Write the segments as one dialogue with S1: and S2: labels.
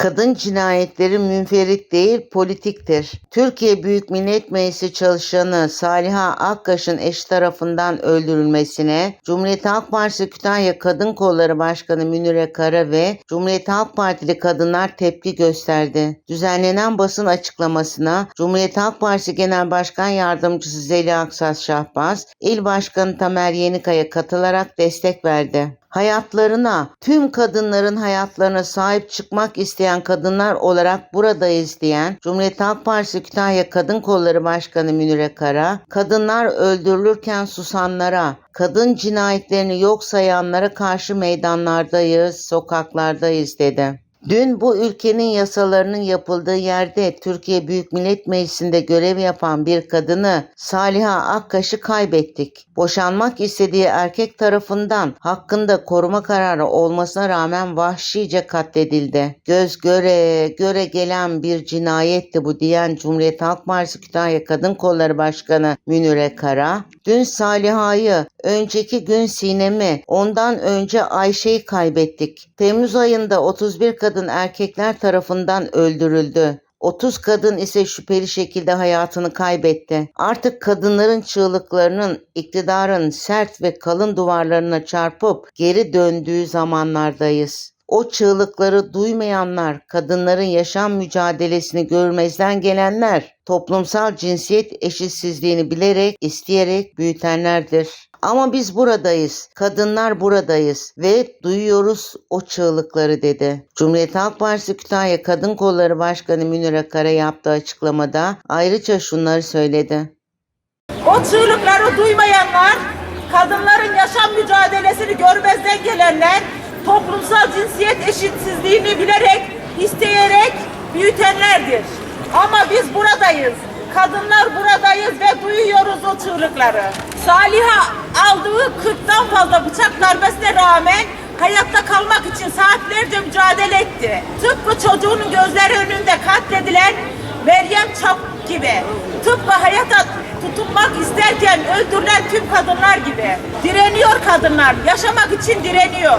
S1: Kadın cinayetleri münferit değil politiktir. Türkiye Büyük Millet Meclisi çalışanı Saliha Akkaş'ın eşi tarafından öldürülmesine Cumhuriyet Halk Partisi Kütahya Kadın Kolları Başkanı Münire Kara ve Cumhuriyet Halk Partili kadınlar tepki gösterdi. Düzenlenen basın açıklamasına Cumhuriyet Halk Partisi Genel Başkan Yardımcısı Zeliha Aksas Şahbaz, İl Başkanı Tamer Yenikaya katılarak destek verdi hayatlarına, tüm kadınların hayatlarına sahip çıkmak isteyen kadınlar olarak buradayız diyen Cumhuriyet Halk Partisi Kütahya Kadın Kolları Başkanı Münire Kara, kadınlar öldürülürken susanlara, kadın cinayetlerini yok sayanlara karşı meydanlardayız, sokaklardayız dedi. Dün bu ülkenin yasalarının yapıldığı yerde Türkiye Büyük Millet Meclisi'nde görev yapan bir kadını Saliha Akkaş'ı kaybettik. Boşanmak istediği erkek tarafından hakkında koruma kararı olmasına rağmen vahşice katledildi. Göz göre göre gelen bir cinayetti bu diyen Cumhuriyet Halk Partisi Kütahya Kadın Kolları Başkanı Münire Kara, dün Saliha'yı, önceki gün Sinem'i, ondan önce Ayşe'yi kaybettik. Temmuz ayında 31 kadın erkekler tarafından öldürüldü. 30 kadın ise şüpheli şekilde hayatını kaybetti. Artık kadınların çığlıklarının iktidarın sert ve kalın duvarlarına çarpıp geri döndüğü zamanlardayız. O çığlıkları duymayanlar, kadınların yaşam mücadelesini görmezden gelenler, toplumsal cinsiyet eşitsizliğini bilerek, isteyerek büyütenlerdir. Ama biz buradayız, kadınlar buradayız ve duyuyoruz o çığlıkları dedi. Cumhuriyet Halk Partisi Kütahya Kadın Kolları Başkanı Münire Kara yaptığı açıklamada ayrıca şunları söyledi.
S2: O çığlıkları duymayanlar, kadınların yaşam mücadelesini görmezden gelenler, toplumsal cinsiyet eşitsizliğini bilerek, isteyerek büyütenlerdir. Ama biz buradayız. Kadınlar buradayız ve duyuyoruz o çığlıkları. Saliha aldığı 40'tan fazla bıçak darbesine rağmen hayatta kalmak için saatlerce mücadele etti. Tıpkı çocuğunun gözleri önünde katledilen Meryem Çap gibi. Tıpkı hayata tutunmak isterken öldürülen tüm kadınlar gibi. Direniyor kadınlar, yaşamak için direniyor.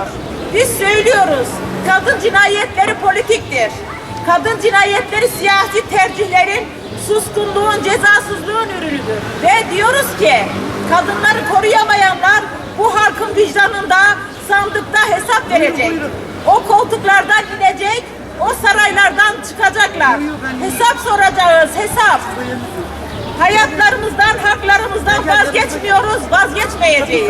S2: Biz söylüyoruz, kadın cinayetleri politiktir. Kadın cinayetleri siyasi tercihlerin, suskunluğun, cezasızlığın ürünüdür. Ve diyoruz ki, kadınları koruyamayanlar bu halkın vicdanında, sandıkta hesap verecek. O koltuklardan inecek, o saraylardan çıkacaklar. Hesap soracağız, hesap. Hayatlarımızdan, haklarımızdan vazgeçmiyoruz, vazgeçmeyeceğiz.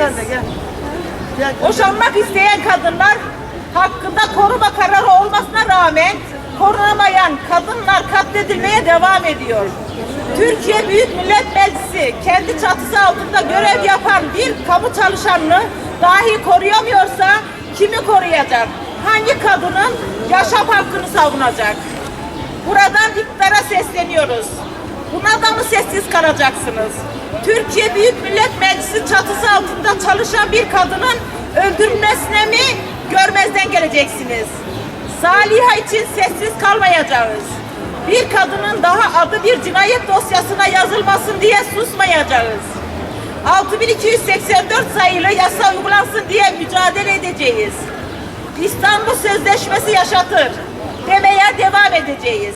S2: Boşanmak isteyen kadınlar hakkında koruma kararı olmasına rağmen korunamayan kadınlar katledilmeye devam ediyor. Türkiye Büyük Millet Meclisi kendi çatısı altında görev yapan bir kamu çalışanını dahi koruyamıyorsa kimi koruyacak? Hangi kadının yaşam hakkını savunacak? Buradan iktidara sesleniyoruz. Buna da mı sessiz kalacaksınız? Türkiye Büyük Millet Meclisi çatısı altında çalışan bir kadının öldürülmesine mi görmezden geleceksiniz? Saliha için sessiz kalmayacağız. Bir kadının daha adı bir cinayet dosyasına yazılmasın diye susmayacağız. 6284 sayılı yasa uygulansın diye mücadele edeceğiz. İstanbul Sözleşmesi yaşatır demeye devam edeceğiz.